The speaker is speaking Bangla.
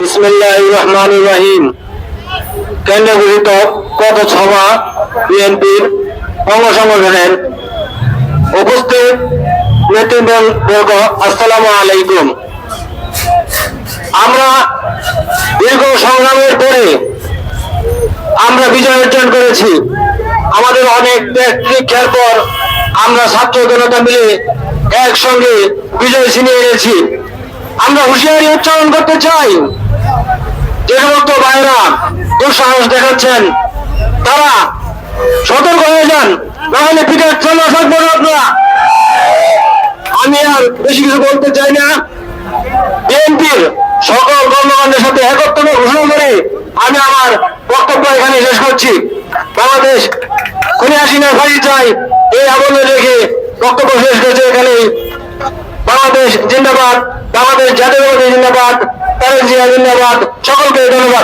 বিসমিল্লাহ রহমান কত সভা বিএনপির অঙ্গ সংগঠনের উপস্থিত নেতৃবর্গ আসসালামু আলাইকুম। আমরা দীর্ঘ সংগ্রামের পরে আমরা বিজয় অর্জন করেছি। আমাদের অনেক পরীক্ষার পর আমরা ছাত্র জনতা মিলে একসঙ্গে বিজয় ছিনিয়ে এনেছি। আমরা হুঁশিয়ারি উচ্চারণ করতে চাই। যে সমস্ত ভাইরা দুঃসাহস দেখাচ্ছেন। তারা সতর্ক হয়ে যান, নাহলে পিঠের চলা থাকব আপনারা। আমি আর বেশি কিছু বলতে চাই না। বিএনপির সকল কর্মকাণ্ডের সাথে একত্র ঘোষণা করে আমি আমার বক্তব্য এখানে শেষ করছি। বাংলাদেশ খুনি হাসিনা ফাঁসি চাই, এই আবরণে রেখে বক্তব্য শেষ করেছে এখানেই। বাংলাদেশ জিন্দাবাদ বাংলাদেশ জাতীয়বাদী জিন্দাবাদ তারেক জিয়া জিন্দাবাদ সকলকে ধন্যবাদ